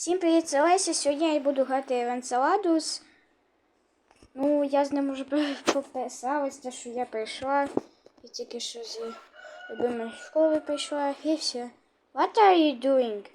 Всім привіт, це Леся. Сьогодні я буду грати в Enceladus. Ну, я з ним вже пописалась, те, що я прийшла. І тільки що з любимої школи прийшла і все. What are you doing?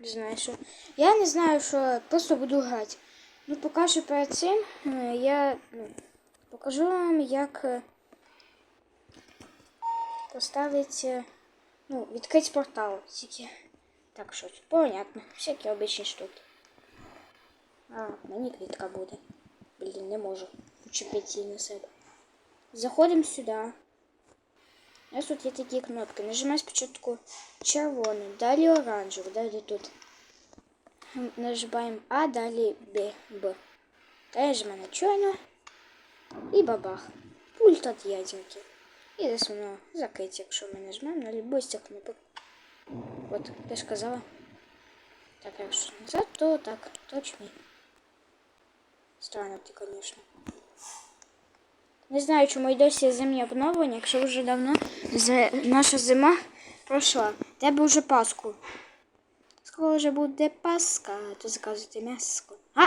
Не знаю, що. Я не знаю, що просто буду грати. Ну, поки що перед цим е, я ну, покажу вам, як е, поставити. Ну, відкрити портал. Тільки. Так, що понятно. Всякі обичні штуки. А, мені квітка буде. Блін, не можу. Учепити її на себе. Заходимо сюди. У нас тут є такі кнопки. Нажимаємо спочатку червону, далі оранжеву, далі тут. Нажимаємо А, далі Б. Б. Далі нажимаємо на чорну. І бабах. Пульт от ядерки. І десь воно закриється, якщо ми нажмемо на любой з цих кнопок. От, я ж казала. Так, якщо назад, то так, точно. Странно ти, звісно. Не знаю, чому й досі зимні обновлення, якщо вже давно наша зима пройшла. Тебе вже Пасху. Скоро вже буде Пасха, то заказуйте м'яско. А!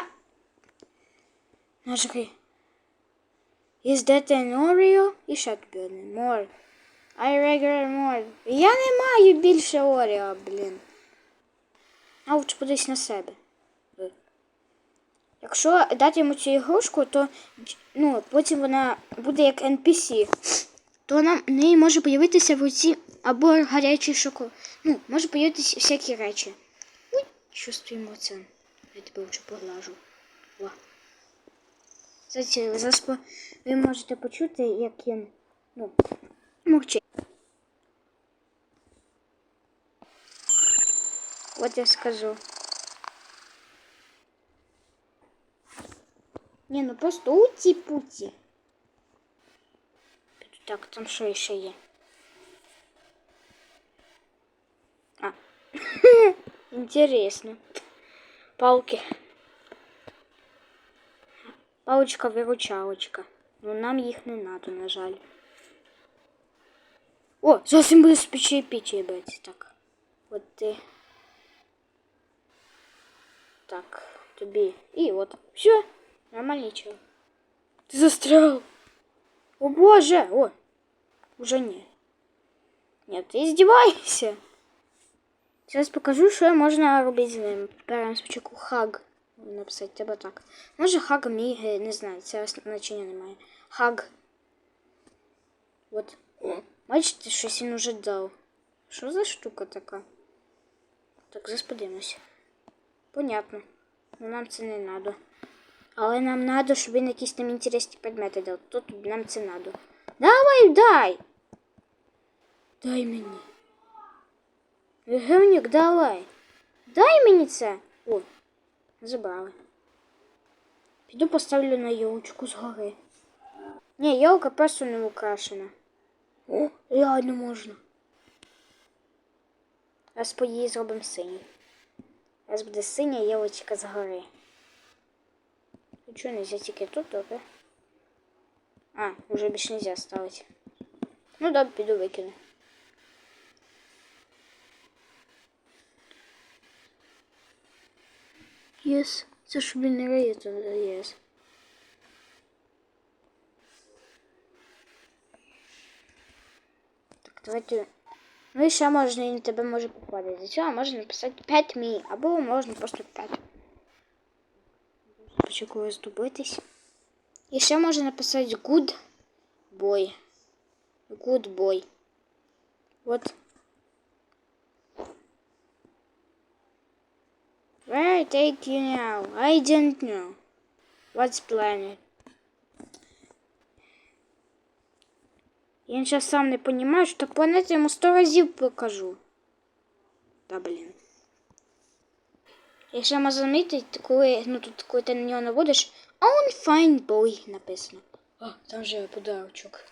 Нажри. Is that an Oreo? І ще тобі одне. More. I regular more. Я не маю більше Оріо, блін. А лучше подивись на себе. Якщо дати йому цю ігрушку, то ну, потім вона буде як NPC, то нам в неї може появитися в руці або гарячий шоколад. Ну, може появитися всякі речі. Ой, чувствуємо це. Я тебе лучше поглажу. Ва. Кстати, зараз по- ви можете почути, як він ну, мовчить. От я скажу. Ні, ну просто уті-путі. Так, там що ще є? А. Интересно. Палки. Паличка-виручалочка. Ну нам їх не надо, на жаль. О, зовсім буде з печі печі брати. Так. От ти. Так, тобі. І от. Все. Нормально чого. Ти застрял. О боже! О! Уже не. Нет, ти издевайся. Зараз покажу, що можна робити з ним. Беремо спочатку хаг. Написати тебе так. Може хаг міг, не знаю, це значення немає. Хаг. От. О. Бачите, щось він уже дав. Що за штука така? Так, зараз подивимося. Понятно. Ну нам це не надо. Але нам надо, щоб він якісь там інтересні предмети дав. Тут нам це надо. Давай, дай! Дай мені. Гевнюк, давай. Дай мені це. О, забрали. Піду поставлю на йолочку згори. Ні, йолка просто не украшена. О, реально можна. Раз по її зробимо синій. Раз буде синя йолочка згори. Нічого нельзя тільки тут, добре. А, уже більше нельзя ставити. Ну добре, піду викину. Єс, це ж він не риє, то єс. Так, давайте. Ну і ще можна, і на тебе може попадати. Для цього можна написати 5 мі, або можна просто 5. Почекаю здобитись. І ще можна написати good boy. Good boy. От. Where I take you now? I don't know. What's planet? Я сейчас сам не понимаю, что планету ему сто разів покажу. Да, блин. Якщо можна замітити, коли, ну, тут, коли ти на нього наводиш, on fine boy написано. О, там же подарочок.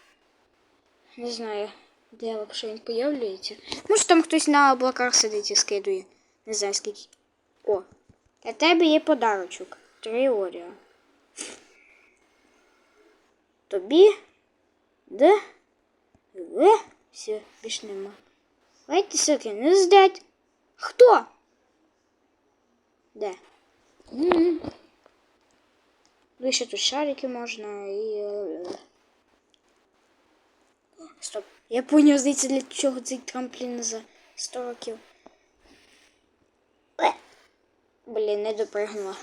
Не знаю, де вообще він появляється. Може там хтось на облаках сидить і скидує. Не знаю скільки. О, для тебе є подарочок. Три Оріо. Тобі? Де? В? Все, більш нема. A second, is that? Хто? Де? М. Тут шарики можна і. е, Стоп. Я поняв, здається, для чого цей трамплін за 100 років. Блін, не допригнула.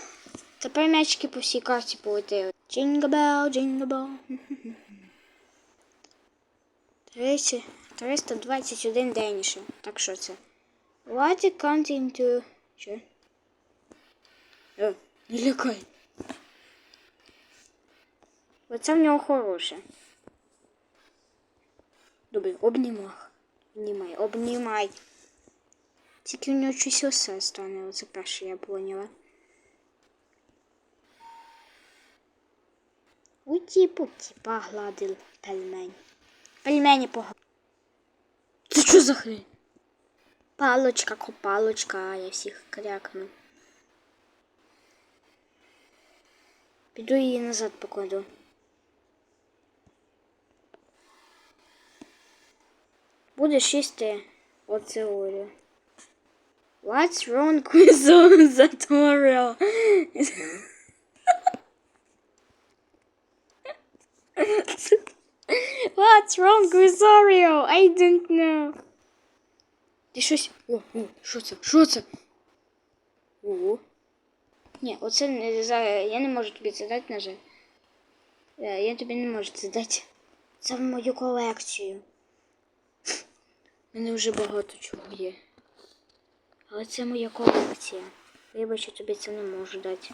Тепер м'ячики по всій карті полетіли. Jingle bell. 30, 321 день. Так що це? What it comes into... Що? Е, не лякай. Оце в нього хороше. Добре, обнімах. Обнімай, обнімай. Тільки в нього щось усе стане, оце перше я поняла. Уті-путі погладив пельмень. Пельмені погладив. Це що за хрень? Палочка, копалочка, я всіх крякну. Піду її назад покладу. Будеш їсти оце Орeo. What's wrong with that Oreo? What's wrong with? I don't know. Ти щось. О, о, що це? Що це? Ого. Ні, оце не за. Я не можу тобі це дати, на жаль. Е, Я тобі не можу це дати. Це в мою колекцію. У мене вже багато чого є. Але це моя колекція. Вибач, я тобі це не можу дати.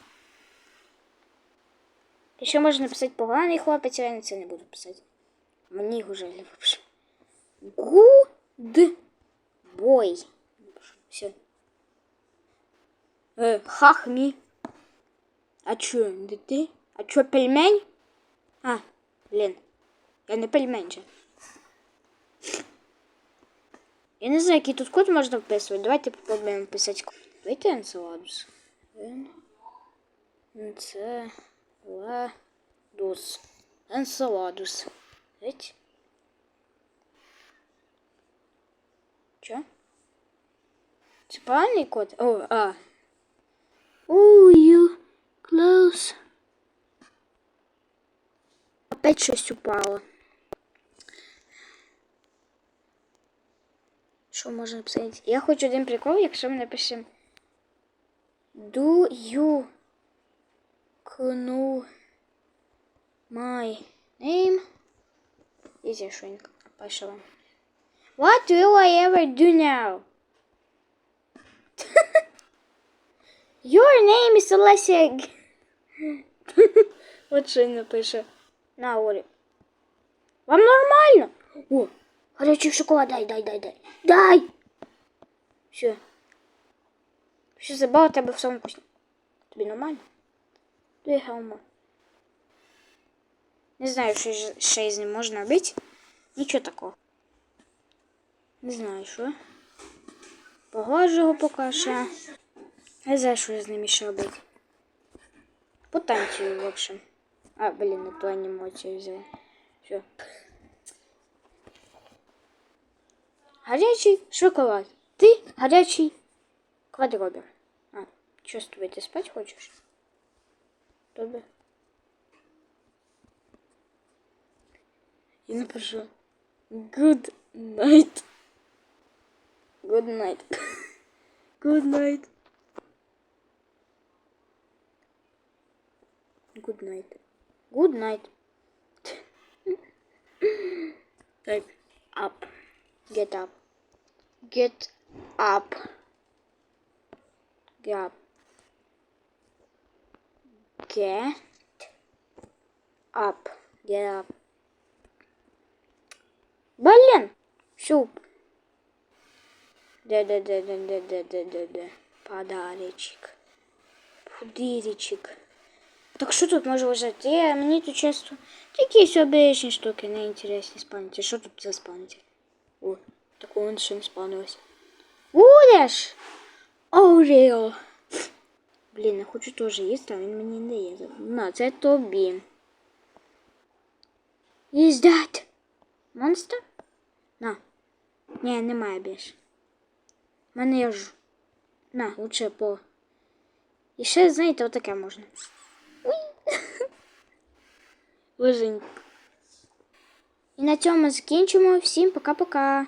І ще можна написати поганий хлопець, а я на це не буду писати. Мені його жаль вообще. Гуд бой. Все. Э, хахми. А чё, не ты? А чё, пельмень? А, блин. Я не пельмень же. Я не знаю, який тут код можна вписувати. Давайте попробуємо писати код. Давайте енцеладус. Енцеладус. Енцеладус. Видите? Чо? Це правильний код? О, а. Oh, you close. Опять щось упало. Що можна написати? Я хочу один прикол, якщо ми напишемо Do you know my name? І зішенька пишемо. What will I ever do now? Your name is Олесик. От що він напише. На Олі. Вам нормально? О, гарячий шоколад, дай, дай, дай, дай. Дай! Все. Що забава тебе в самому вкусні. Тобі нормально? Дай гелмо. Не знаю, що ще з ним можна робити. Нічого такого. Не знаю, що. Погладжу його поки що. Не знаю, що з ним ще робити. Потанцюю, в общем. А, блін, не ту анімацію взяла. Все. Гарячий шоколад. Ти гарячий квадробер. А, що з тобою, ти спать хочеш? Добре. І напишу. Good night. Good night. Good night. Good night. Good night. Like up. Get up. Get up. Get up. Get up. Get up. Блин! Суп. Да-да-да-да-да-да-да-да. Подарочек. Пудиричек. Так що тут може лежати? Я, мені тут часто такі обичні штуки неінтересні спавняться. Що тут за спавниться? О, такого вон ще не спавнилось. Будеш? Орео. Блін, я хочу теж їсти, а він мені не дає. На, це тобі. Is that monster? На. Ні, немає більше. У мене є ж. На, лучше по. І ще, знаєте, отаке можна. Уй. Леженько. І на цьому закінчимо. Всім пока-пока.